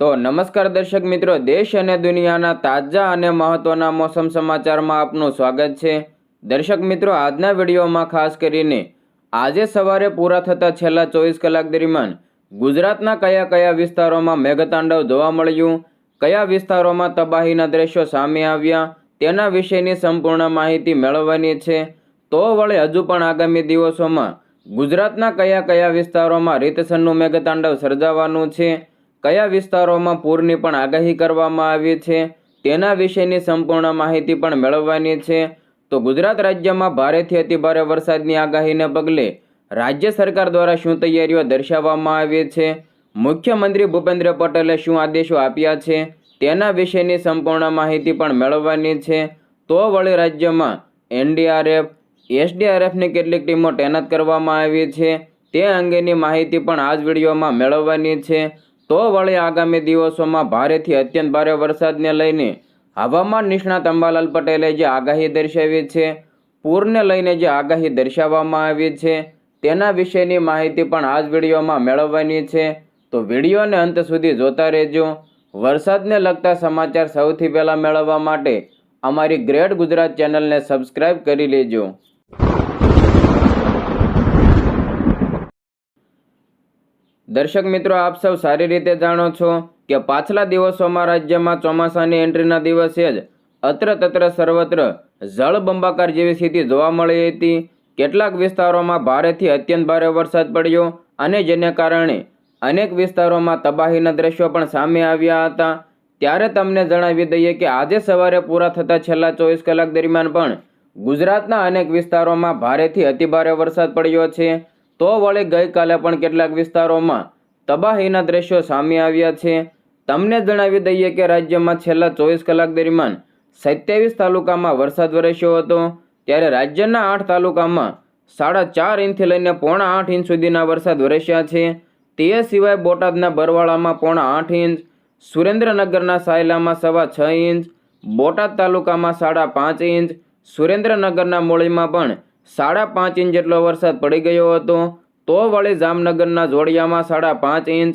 તો નમસ્કાર દર્શક મિત્રો, દેશ અને દુનિયાના તાજા અને મહત્વના મોસમ સમાચારમાં આપનું સ્વાગત છે. દર્શક મિત્રો, આજના વિડીયોમાં ખાસ કરીને આજે સવારે પૂરા થતા છેલ્લા ચોવીસ કલાક દરમિયાન ગુજરાતના કયા કયા વિસ્તારોમાં મેઘતાંડવ જોવા મળ્યું, કયા વિસ્તારોમાં તબાહીના દ્રશ્યો સામે આવ્યા, તેના વિશેની સંપૂર્ણ માહિતી મેળવવાની છે. તો વળે હજુ પણ આગામી દિવસોમાં ગુજરાતના કયા કયા વિસ્તારોમાં રીતસરનું મેઘતાંડવ સર્જાવાનું છે કયા વિસ્તારોમાં પૂરની પણ આગાહી કરવામાં આવી છે? તેના વિશેની સંપૂર્ણ માહિતી પણ મેળવવાની છે. તો ગુજરાત રાજ્યમાં ભારેથી અતિભારે વરસાદની આગાહીને પગલે રાજ્ય સરકાર દ્વારા શું તૈયારીઓ દર્શાવવામાં આવી છે? મુખ્યમંત્રી ભૂપેન્દ્ર પટેલે શું આદેશો આપ્યા છે? તેના વિશેની સંપૂર્ણ માહિતી પણ મેળવવાની છે. તો વળી રાજ્યમાં એનડીઆરએફ, એસડીઆરએફની કેટલીક ટીમો તૈનાત કરવામાં આવી છે. તે અંગેની માહિતી પણ આ જ વિડીયોમાં મેળવવાની છે. તો વળી આગામી દિવસોમાં ભારેથી અત્યંત ભારે વરસાદને લઈને હવામાન નિષ્ણાત અંબાલાલ પટેલે જે આગાહી દર્શાવી છે, પૂરને લઈને જે આગાહી દર્શાવવામાં આવી છે, તેના વિશેની માહિતી પણ આ જ વિડીયોમાં મેળવવાની છે. તો વિડીયોને અંત સુધી જોતા રહેજો. વરસાદને લગતા સમાચાર સૌથી પહેલાં મેળવવા માટે અમારી ગ્રેટ ગુજરાત ચેનલને સબસ્ક્રાઈબ કરી લેજો. દર્શક મિત્રો, આપ સૌ સારી રીતે જાણો છો કે પાછલા દિવસોમાં રાજ્યમાં ચોમાસાની એન્ટ્રીના દિવસે જ અત્ર તત્ર સર્વત્ર જળબંબાકાર જેવી સ્થિતિ જોવા મળી હતી. કેટલાક વિસ્તારોમાં ભારેથી અત્યંત ભારે વરસાદ પડ્યો અને જેને કારણે અનેક વિસ્તારોમાં તબાહીના દ્રશ્યો પણ સામે આવ્યા હતા. ત્યારે તમને જણાવી દઈએ કે આજે સવારે પૂરા થતા છેલ્લા ચોવીસ કલાક દરમિયાન પણ ગુજરાતના અનેક વિસ્તારોમાં ભારેથી અતિભારે વરસાદ પડ્યો છે. તો વળી ગઈકાલે પણ કેટલાક વિસ્તારોમાં તબાહીના દ્રશ્યો સામે આવ્યા છે. તમને જણાવી દઈએ કે રાજ્યમાં છેલ્લા ચોવીસ કલાક દરમિયાન સત્યાવીસ તાલુકામાં વરસાદ વરસ્યો હતો. ત્યારે રાજ્યના આઠ તાલુકામાં સાડા ચાર ઇંચથી લઈને પોણા આઠ ઇંચ સુધીના વરસાદ વરસ્યા છે. તે સિવાય બોટાદના બરવાળામાં પોણા આઠ ઇંચ, સુરેન્દ્રનગરના સાયલામાં સવા છ ઇંચ, બોટાદ તાલુકામાં સાડા પાંચ ઇંચ, સુરેન્દ્રનગરના મોળીમાં પણ સાડા પાંચ ઇંચ જેટલો વરસાદ પડી ગયો હતો, તો વળી જામનગરના જોડિયામાં સાડા પાંચ ઇંચ,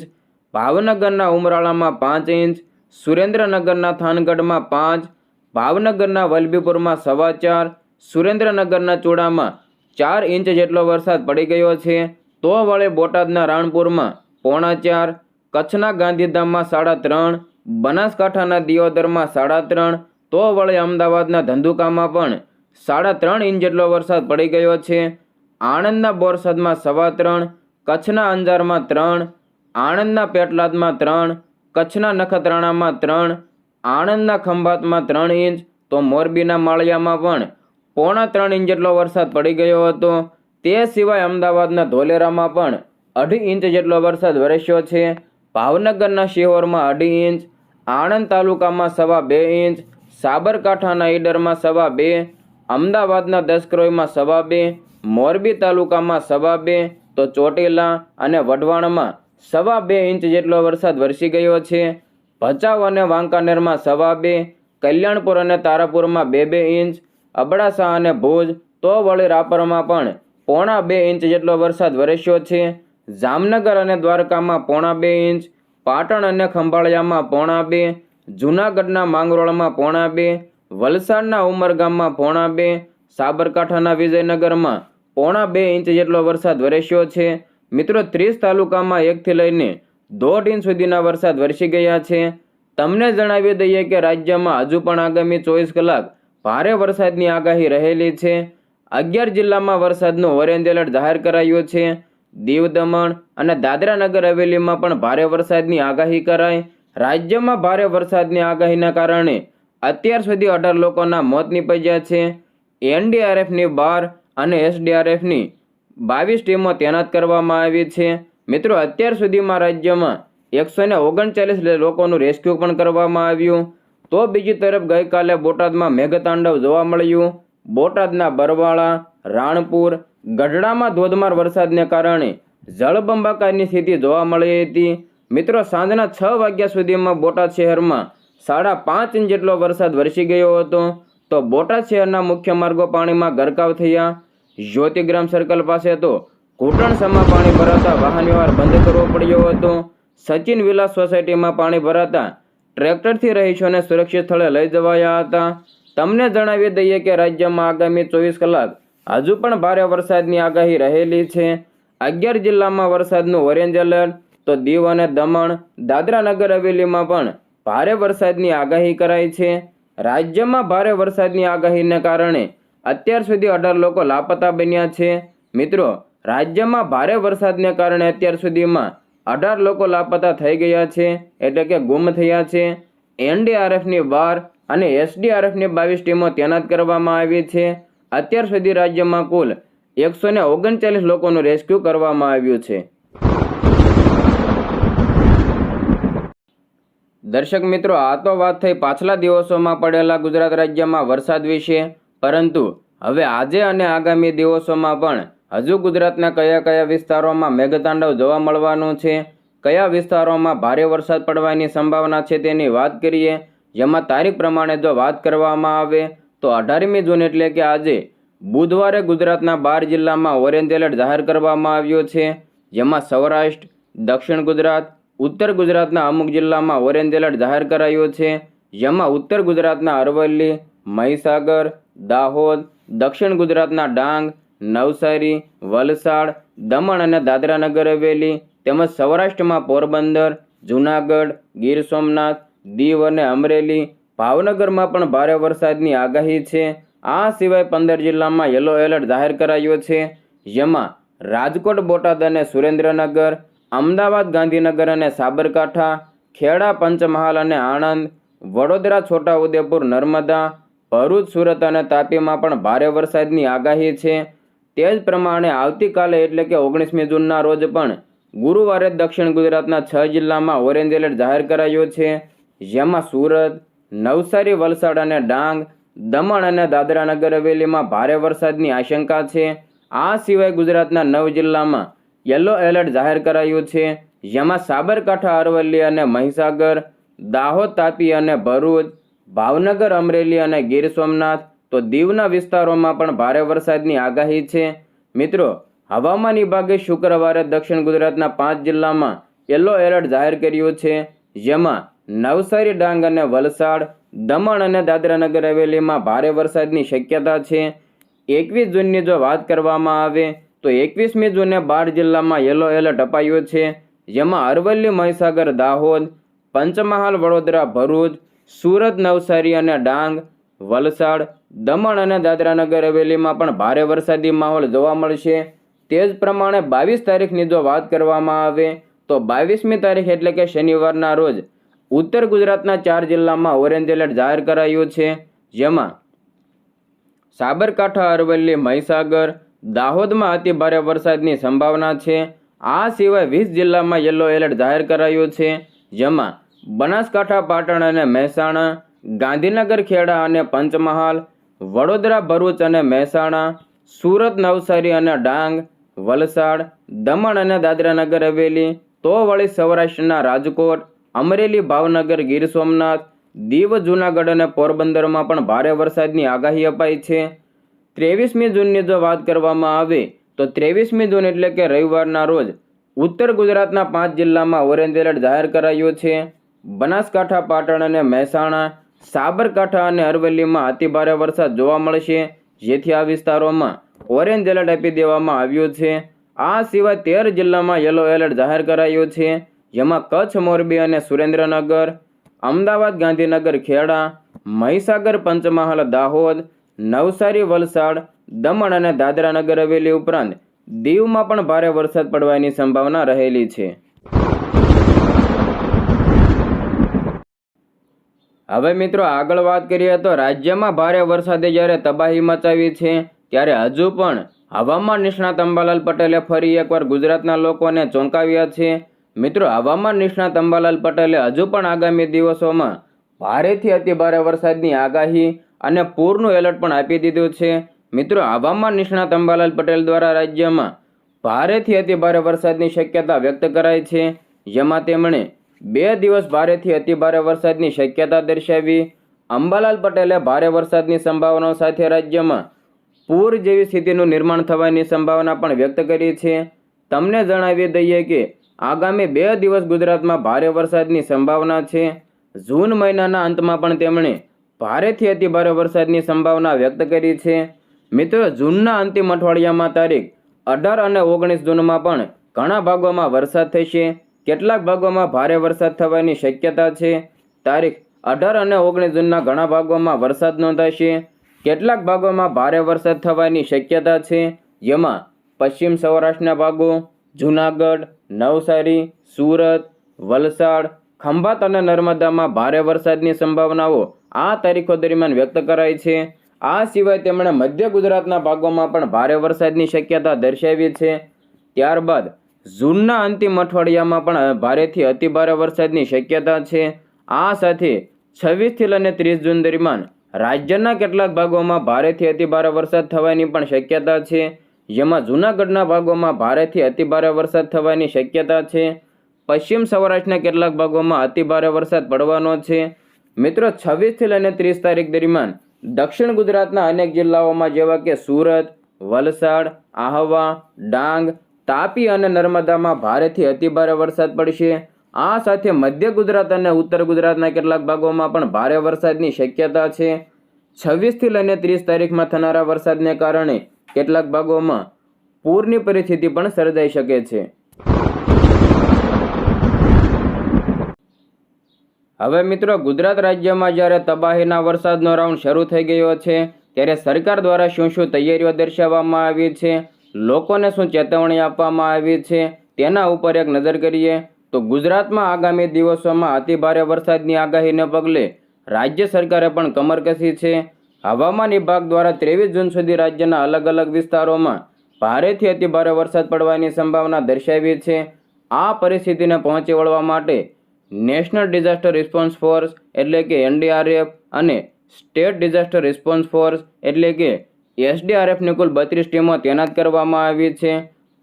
ભાવનગરના ઉમરાળામાં પાંચ ઇંચ, સુરેન્દ્રનગરના થાનગઢમાં પાંચ, ભાવનગરના વલભીપુરમાં સવા ચાર, સુરેન્દ્રનગરના ચૂડામાં ચાર ઇંચ જેટલો વરસાદ પડી ગયો છે, તો વળી બોટાદના રાણપુરમાં પોણા ચાર, કચ્છના ગાંધીધામમાં સાડા ત્રણ, બનાસકાંઠાના દિયોદરમાં સાડા ત્રણ, તો વળી અમદાવાદના ધંધુકામાં પણ સાડા ત્રણ ઇંચ જેટલો વરસાદ પડી ગયો છે. આણંદના બોરસદમાં સવા ત્રણ, કચ્છના અંજારમાં ત્રણ, આણંદના પેટલાદમાં ત્રણ, કચ્છના નખત્રાણામાં ત્રણ, આણંદના ખંભાતમાં ત્રણ ઇંચ, તો મોરબીના માળિયામાં પણ પોણા ત્રણ ઇંચ જેટલો વરસાદ પડી ગયો હતો. તે સિવાય અમદાવાદના ધોલેરામાં પણ અઢી ઇંચ જેટલો વરસાદ વરસ્યો છે. ભાવનગરના શિહોરમાં અઢી ઇંચ, આણંદ તાલુકામાં સવા બે ઇંચ, સાબરકાંઠાના ઈડરમાં સવા બે અમદાવાદના દસક્રોઈમાં સવા બે મોરબી તાલુકામાં સવા બે તો ચોટીલા અને વઢવાણમાં સવા બે ઇંચ જેટલો વરસાદ વરસી ગયો છે. ભચાઉ અને વાંકાનેરમાં સવા બે કલ્યાણપુર અને તારાપુરમાં બે બે ઇંચ, અબડાસા અને ભુજ, તો વળી રાપરમાં પણ પોણા બે ઇંચ જેટલો વરસાદ વરસ્યો છે. જામનગર અને દ્વારકામાં પોણા બે ઇંચ, પાટણ અને ખંભાળિયામાં પોણા બે, જૂનાગઢના માંગરોળમાં પોણા બે વલસાડના ઉમરગામમાં પોણા બે, સાબરકાંઠાના વિજયનગરમાં પોણા બે ઇંચ જેટલો વરસાદ વરસ્યો છે. મિત્રો, ત્રીસ તાલુકામાં એકથી લઈને દોઢ ઇંચ સુધીના વરસાદ વરસી ગયા છે. તમને જણાવી દઈએ કે રાજ્યમાં હજુ પણ આગામી ચોવીસ કલાક ભારે વરસાદની આગાહી રહેલી છે. અગિયાર જિલ્લામાં વરસાદનું ઓરેન્જ એલર્ટ જાહેર કરાયું છે. દીવ દમણ અને દાદરા નગર હવેલીમાં પણ ભારે વરસાદની આગાહી કરાઈ. રાજ્યમાં ભારે વરસાદની આગાહીના કારણે અત્યાર સુધી અઢાર લોકોના મોત નીપજ્યા છે. એનડીઆરએફની બાર અને એસડીઆરએફની બાવીસ ટીમો તૈનાત કરવામાં આવી છે. મિત્રો, અત્યાર સુધીમાં રાજ્યમાં એકસો ને ઓગણચાલીસ લોકોનું રેસ્ક્યુ પણ કરવામાં આવ્યું. તો બીજી તરફ ગઈકાલે બોટાદમાં મેઘતાંડવ જોવા મળ્યું. બોટાદના બરવાળા, રાણપુર, ગઢડામાં ધોધમાર વરસાદને કારણે જળબંબાકારની સ્થિતિ જોવા મળી હતી. મિત્રો, સાંજના છ વાગ્યા સુધીમાં બોટાદ શહેરમાં સાડા પાંચ ઇંચ જેટલો વરસાદ વરસી ગયો હતો, તો બોટાદ શહેરના મુખ્ય માર્ગો પાણીમાં ગરકાવ થયા. જ્યોતિગ્રામ સર્કલ પાસે તો ઘૂંટણસમાં પાણી ભરાતા વાહન વ્યવહાર બંધ કરવો પડ્યો હતો. સચિન વિલાસ સોસાયટીમાં પાણી ભરાતા ટ્રેક્ટરથી રહીશોને સુરક્ષિત સ્થળે લઈ જવાયા હતા. તમને જણાવી દઈએ કે રાજ્યમાં આગામી ચોવીસ કલાક હજુ પણ ભારે વરસાદની આગાહી રહેલી છે. અગિયાર જિલ્લામાં વરસાદનું ઓરેન્જ એલર્ટ, તો દીવ અને દમણ, દાદરા નગર હવેલીમાં પણ ભારે વરસાદની આગાહી કરાઈ છે. રાજ્યમાં ભારે વરસાદની આગાહીને કારણે અત્યાર સુધી અઢાર લોકો લાપતા બન્યા છે. મિત્રો, રાજ્યમાં ભારે વરસાદને કારણે અત્યાર સુધીમાં અઢાર લોકો લાપતા થઈ ગયા છે, એટલે કે ગુમ થયા છે. એનડીઆરએફની બાર અને એસડીઆરએફની બાવીસ ટીમો તૈનાત કરવામાં આવી છે. અત્યાર સુધી રાજ્યમાં કુલ એકસો ઓગણચાલીસ લોકોનું રેસ્ક્યુ કરવામાં આવ્યું છે. દર્શક મિત્રો, આ તો વાત થઈ પાછલા દિવસોમાં પડેલા ગુજરાત રાજ્યમાં વરસાદ વિશે. પરંતુ હવે આજે અને આગામી દિવસોમાં પણ હજુ ગુજરાતના કયા કયા વિસ્તારોમાં મેઘતાંડવ જોવા મળવાનું છે, કયા વિસ્તારોમાં ભારે વરસાદ પડવાની સંભાવના છે તેની વાત કરીએ. જેમાં તારીખ પ્રમાણે જો વાત કરવામાં આવે, તો અઢારમી જૂન એટલે કે આજે બુધવારે ગુજરાતના બાર જિલ્લામાં ઓરેન્જ એલર્ટ જાહેર કરવામાં આવ્યો છે. જેમાં સૌરાષ્ટ્ર, દક્ષિણ ગુજરાત ઉત્તર ગુજરાતના અમુક જિલ્લામાં ઓરેન્જ એલર્ટ જાહેર કરાયો છે, જેમાં ઉત્તર ગુજરાતના અરવલ્લી, મહીસાગર, દાહોદ, દક્ષિણ ગુજરાતના ડાંગ, નવસારી, વલસાડ, દમણ અને દાદરા નગર હવેલી, તેમજ સૌરાષ્ટ્રમાં પોરબંદર, જૂનાગઢ, ગીર સોમનાથ, દીવ અને અમરેલી, ભાવનગરમાં પણ ભારે વરસાદની આગાહી છે. આ સિવાય પંદર જિલ્લામાં યલો એલર્ટ જાહેર કરાયો છે, જેમાં રાજકોટ, બોટાદ અને સુરેન્દ્રનગર અમદાવાદ, ગાંધીનગર અને સાબરકાંઠા, ખેડા, પંચમહાલ અને આણંદ, વડોદરા, છોટાઉદેપુર, નર્મદા, ભરૂચ, સુરત અને તાપીમાં પણ ભારે વરસાદની આગાહી છે. તે જ પ્રમાણે આવતીકાલે એટલે કે ઓગણીસમી જૂનના રોજ પણ ગુરુવારે દક્ષિણ ગુજરાતના છ જિલ્લામાં ઓરેન્જ એલર્ટ જાહેર કરાયો છે. જેમાં સુરત, નવસારી, વલસાડ અને ડાંગ, દમણ અને દાદરા નગર હવેલીમાં ભારે વરસાદની આશંકા છે. આ સિવાય ગુજરાતના નવ જિલ્લામાં યલો એલર્ટ જાહેર કરાયું છે. જેમાં સાબરકાંઠા, અરવલ્લી અને મહીસાગર, દાહોદ, તાપી અને ભરૂચ, ભાવનગર, અમરેલી અને ગીર સોમનાથ તો દીવના વિસ્તારોમાં પણ ભારે વરસાદની આગાહી છે. મિત્રો, હવામાન વિભાગે શુક્રવારે દક્ષિણ ગુજરાતના પાંચ જિલ્લામાં યલો એલર્ટ જાહેર કર્યું છે. જેમાં નવસારી, ડાંગ અને વલસાડ, દમણ અને દાદરાનગર હવેલીમાં ભારે વરસાદની શક્યતા છે. એકવીસ જૂનની જો વાત કરવામાં આવે તો એકવીસમી જૂને બાર જિલ્લામાં યલો એલર્ટ અપાયું છે, જેમાં અરવલ્લી, મહીસાગર, દાહોદ, પંચમહાલ, વડોદરા, ભરૂચ, સુરત, નવસારી અને ડાંગ, વલસાડ, દમણ અને દાદરાનગર હવેલીમાં પણ ભારે વરસાદી માહોલ જોવા મળશે. તે જ પ્રમાણે બાવીસ તારીખની જો વાત કરવામાં આવે, તો બાવીસમી તારીખ એટલે કે શનિવારના રોજ ઉત્તર ગુજરાતના ચાર જિલ્લામાં ઓરેન્જ એલર્ટ જાહેર કરાયું છે, જેમાં સાબરકાંઠા, અરવલ્લી, મહીસાગર દાહોદમાં અતિ ભારે વરસાદની સંભાવના છે. આ સિવાય વીસ જિલ્લામાં યલો એલર્ટ જાહેર કરાયું છે, જેમાં બનાસકાંઠા, પાટણ અને મહેસાણા, ગાંધીનગર, ખેડા અને પંચમહાલ, વડોદરા, ભરૂચ અને મહેસાણા, સુરત, નવસારી અને ડાંગ, વલસાડ, દમણ અને દાદરાનગર હવેલી, તો વળી સૌરાષ્ટ્રના રાજકોટ, અમરેલી, ભાવનગર, ગીર સોમનાથ, દીવ, જૂનાગઢ અને પોરબંદરમાં પણ ભારે વરસાદની આગાહી અપાઈ છે. ત્રેવીસમી જૂનની જો વાત કરવામાં આવે, તો ત્રેવીસમી જૂન એટલે કે રવિવારના રોજ ઉત્તર ગુજરાતના પાંચ જિલ્લામાં ઓરેન્જ એલર્ટ જાહેર કરાયો છે. બનાસકાંઠા, પાટણ અને મહેસાણા, સાબરકાંઠા અને અરવલ્લીમાં અતિભારે વરસાદ જોવા મળશે, જેથી આ વિસ્તારોમાં ઓરેન્જ એલર્ટ આપી દેવામાં આવ્યું છે. આ સિવાય તેર જિલ્લામાં યલો એલર્ટ જાહેર કરાયો છે, જેમાં કચ્છ, મોરબી અને સુરેન્દ્રનગર, અમદાવાદ, ગાંધીનગર, ખેડા, મહીસાગર, પંચમહાલ, દાહોદ નવસારી, વલસાડ, દમણ અને દાદરાનગર હવેલી ઉપરાંત દીવમાં પણ ભારે વરસાદ પડવાની સંભાવના રહેલી છે. હવે મિત્રો આગળ વાત કરીએ તો રાજ્યમાં ભારે વરસાદે જ્યારે તબાહી મચાવી છે, ત્યારે હજુ પણ હવામાન નિષ્ણાત અંબાલાલ પટેલે ફરી એકવાર ગુજરાતના લોકોને ચોંકાવ્યા છે. મિત્રો હવામાન નિષ્ણાત અંબાલાલ પટેલે હજુ પણ આગામી દિવસોમાં ભારેથી અતિભારે વરસાદની આગાહી અને પૂરનું એલર્ટ પણ આપી દીધું છે. મિત્રો, હવામાન નિષ્ણાત અંબાલાલ પટેલ દ્વારા રાજ્યમાં ભારેથી અતિભારે વરસાદની શક્યતા વ્યક્ત કરાઈ છે. જેમાં તેમણે બે દિવસ ભારેથી અતિભારે વરસાદની શક્યતા દર્શાવી. અંબાલાલ પટેલે ભારે વરસાદની સંભાવનાઓ સાથે રાજ્યમાં પૂર જેવી સ્થિતિનું નિર્માણ થવાની સંભાવના પણ વ્યક્ત કરી છે. તમને જણાવી દઈએ કે આગામી બે દિવસ ગુજરાતમાં ભારે વરસાદની સંભાવના છે. જૂન મહિનાના અંતમાં પણ તેમણે ભારેથી અતિભારે વરસાદની સંભાવના વ્યક્ત કરી છે. મિત્રો, જૂનના અંતિમ અઠવાડિયામાં તારીખ અઢાર અને ઓગણીસ જૂનમાં પણ ઘણા ભાગોમાં વરસાદ થશે. કેટલાક ભાગોમાં ભારે વરસાદ થવાની શક્યતા છે. તારીખ અઢાર અને ઓગણીસ જૂનના ઘણા ભાગોમાં વરસાદ નોંધાશે. કેટલાક ભાગોમાં ભારે વરસાદ થવાની શક્યતા છે. જેમાં પશ્ચિમ સૌરાષ્ટ્રના ભાગો, જૂનાગઢ, નવસારી, સુરત, વલસાડ, ખંભાત અને નર્મદામાં ભારે વરસાદની સંભાવનાઓ આ તારીખો દરમિયાન વ્યક્ત કરાઈ છે. આ સિવાય તેમણે મધ્ય ગુજરાતના ભાગોમાં પણ ભારે વરસાદની શક્યતા દર્શાવી છે. ત્યારબાદ જૂનના અંતિમ અઠવાડિયામાં પણ ભારેથી અતિભારે વરસાદની શક્યતા છે. આ સાથે છવ્વીસથી લઈને ત્રીસ જૂન દરમિયાન રાજ્યના કેટલાક ભાગોમાં ભારેથી અતિભારે વરસાદ થવાની પણ શક્યતા છે. જેમાં જૂનાગઢના ભાગોમાં ભારેથી અતિભારે વરસાદ થવાની શક્યતા છે. પશ્ચિમ સૌરાષ્ટ્રના કેટલાક ભાગોમાં અતિભારે વરસાદ પડવાનો છે. મિત્રો છવ્વીસથી લઈને ત્રીસ તારીખ દરમિયાન દક્ષિણ ગુજરાતના અનેક જિલ્લાઓમાં જેવા કે સુરત, વલસાડ, આહવા, ડાંગ, તાપી અને નર્મદામાં ભારેથી અતિભારે વરસાદ પડશે. આ સાથે મધ્ય ગુજરાત અને ઉત્તર ગુજરાતના કેટલાક ભાગોમાં પણ ભારે વરસાદની શક્યતા છે. છવ્વીસથી લઈને ત્રીસ તારીખમાં થનારા વરસાદને કારણે કેટલાક ભાગોમાં પૂરની પરિસ્થિતિ પણ સર્જાઈ શકે છે. હવે મિત્રો, ગુજરાત રાજ્યમાં જ્યારે તબાહીના વરસાદનો રાઉન્ડ શરૂ થઈ ગયો છે, ત્યારે સરકાર દ્વારા શું શું તૈયારીઓ દર્શાવવામાં આવી છે, લોકોને શું ચેતવણી આપવામાં આવી છે, તેના ઉપર એક નજર કરીએ તો ગુજરાતમાં આગામી દિવસોમાં અતિભારે વરસાદની આગાહીને પગલે રાજ્ય સરકારે પણ કમર કસી છે. હવામાન વિભાગ દ્વારા ત્રેવીસ જૂન સુધી રાજ્યના અલગ અલગ વિસ્તારોમાં ભારેથી અતિભારે વરસાદ પડવાની સંભાવના દર્શાવી છે. આ પરિસ્થિતિને પહોંચી વળવા માટે નેશનલ ડિઝાસ્ટર રિસ્પોન્સ ફોર્સ એટલે કે એનડીઆરએફ અને સ્ટેટ ડિઝાસ્ટર રિસ્પોન્સ ફોર્સ એટલે કે એસડીઆરએફની કુલ બત્રીસ ટીમો તૈનાત કરવામાં આવી છે.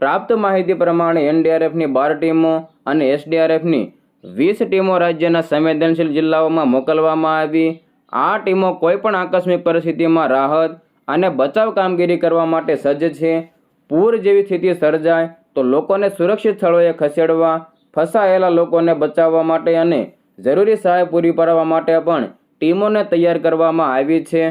પ્રાપ્ત માહિતી પ્રમાણે એનડીઆરએફની બાર ટીમો અને એસડીઆરએફની વીસ ટીમો રાજ્યના સંવેદનશીલ જિલ્લાઓમાં મોકલવામાં આવી. આ ટીમો કોઈપણ આકસ્મિક પરિસ્થિતિમાં રાહત અને બચાવ કામગીરી કરવા માટે સજ્જ છે. પૂર જેવી સ્થિતિ સર્જાય તો લોકોને સુરક્ષિત સ્થળોએ ખસેડવા ફસાયેલા લોકોને બચાવવા માટે અને જરૂરી સહાય પૂરી પાડવા માટે પણ ટીમોને તૈયાર કરવામાં આવી છે.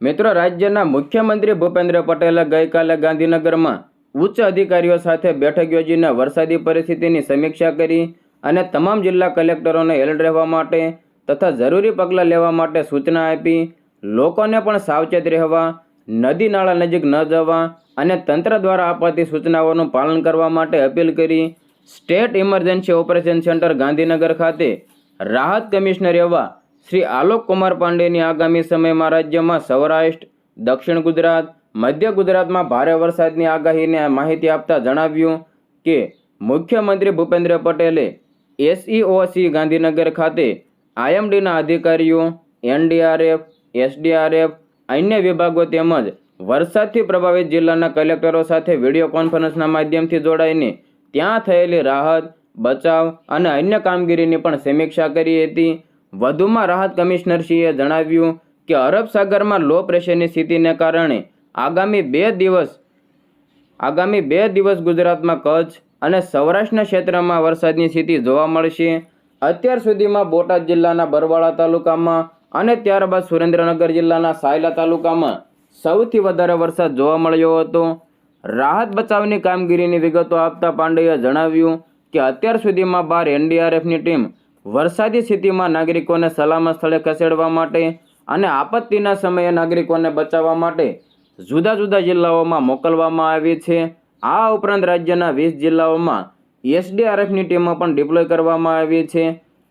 મિત્રો, રાજ્યના મુખ્યમંત્રી ભૂપેન્દ્ર પટેલે ગઈકાલે ગાંધીનગરમાં ઉચ્ચ અધિકારીઓ સાથે બેઠક યોજીને વરસાદી પરિસ્થિતિની સમીક્ષા કરી અને તમામ જિલ્લા કલેક્ટરોને એલર્ટ રહેવા માટે તથા જરૂરી પગલાં લેવા માટે સૂચના આપી. લોકોને પણ સાવચેત રહેવા, નદી નાળા નજીક ન જવા અને તંત્ર દ્વારા અપાતી સૂચનાઓનું પાલન કરવા માટે અપીલ કરી state emergency operation centre Gandhinagar ખાતે રાહત કમિશનર એવા શ્રી આલોક કુમાર પાંડેની આગામી સમયમાં રાજ્યમાં સૌરાષ્ટ્ર, દક્ષિણ ગુજરાત, મધ્ય ગુજરાતમાં ભારે વરસાદની આગાહીને માહિતી આપતા જણાવ્યું કે મુખ્યમંત્રી ભૂપેન્દ્ર પટેલે એસઈઓસી ગાંધીનગર ખાતે આઈએમડીના અધિકારીઓ, એનડીઆરએફ, એસડીઆરએફ, અન્ય વિભાગો તેમજ વરસાદથી પ્રભાવિત જિલ્લાના કલેક્ટરો સાથે વીડિયો કોન્ફરન્સના માધ્યમથી જોડાઈને ત્યાં થયેલી રાહત, બચાવ અને અન્ય કામગીરીની પણ સમીક્ષા કરી હતી. વધુમાં રાહત કમિશનરશ્રીએ જણાવ્યું કે, અરબ સાગરમાં લો પ્રેશરની સ્થિતિને કારણે આગામી બે દિવસ, આગામી બે દિવસ ગુજરાતમાં કચ્છ અને સૌરાષ્ટ્રના ક્ષેત્રમાં વરસાદની સ્થિતિ જોવા મળશે. અત્યાર સુધીમાં બોટાદ જિલ્લાના બરવાળા તાલુકામાં અને ત્યારબાદ સુરેન્દ્રનગર જિલ્લાના સાયલા તાલુકામાં સૌથી વધારે વરસાદ જોવા મળ્યો હતો. રાહત બચાવની કામગીરીની વિગતો આપતા પાંડેએ જણાવ્યું કે અત્યાર સુધીમાં બાર એનડીઆરએફની ટીમ વરસાદી સ્થિતિમાં નાગરિકોને સલામત સ્થળે ખસેડવા માટે અને આપત્તિના સમયે નાગરિકોને બચાવવા માટે જુદા જુદા જિલ્લાઓમાં મોકલવામાં આવી છે. આ ઉપરાંત રાજ્યના વીસ જિલ્લાઓમાં એસડીઆરએફની ટીમો પણ ડિપ્લોય કરવામાં આવી છે.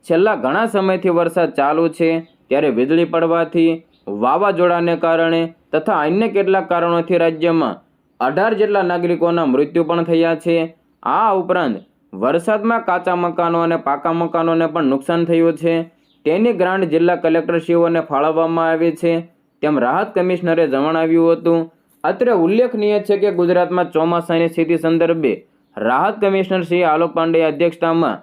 છેલ્લા ઘણા સમયથી વરસાદ ચાલુ છે. ત્યારે વીજળી પડવાથી વાવાઝોડાને કારણે તથા અન્ય કેટલાક કારણોથી રાજ્યમાં અઢાર જેટલા નાગરિકોના મૃત્યુ પણ થયા છે. આ ઉપરાંત વરસાદમાં કાચા મકાનો અને પાકા મકાનોને પણ નુકસાન થયું છે. તેની ગ્રાન્ટ જિલ્લા કલેક્ટરશ્રીઓને ફાળવવામાં આવી છે. તેમ રાહત કમિશનરે જણાવ્યું હતું. અત્રે ઉલ્લેખનીય છે કે ગુજરાતમાં ચોમાસાની સ્થિતિ સંદર્ભે રાહત કમિશનર શ્રી આલોક પાંડે અધ્યક્ષતામાં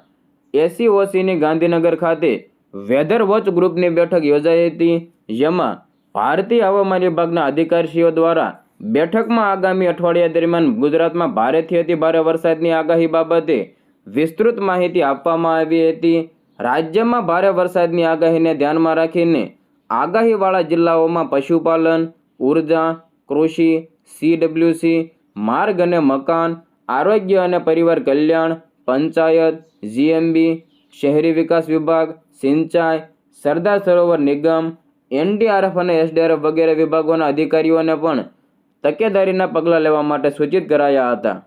એસીઓસીની ગાંધીનગર ખાતે વેધર વોચ ગ્રુપની બેઠક યોજાઈ હતી, જેમાં ભારતીય હવામાન વિભાગના અધિકારીઓ દ્વારા બેઠકમાં આગામી અઠવાડિયા દરમિયાન ગુજરાતમાં ભારેથી અતિ ભારે વરસાદની આગાહી બાબતે વિસ્તૃત માહિતી આપવામાં આવી હતી. રાજ્યમાં ભારે વરસાદની આગાહીને ધ્યાનમાં રાખીને આગાહીવાળા જિલ્લાઓમાં પશુપાલન, ઊર્જા, કૃષિ, સીડબ્લ્યુસી, માર્ગ અને મકાન, આરોગ્ય અને પરિવાર કલ્યાણ, પંચાયત જીએમબી શહેરી વિકાસ વિભાગ સિંચાઈ, સરદાર સરોવર નિગમ, એનડીઆરએફ અને એસડીઆરએફ વગેરે વિભાગોના અધિકારીઓને પણ તકેદારીના પગલાં લેવા માટે સૂચિત કરાયા હતા.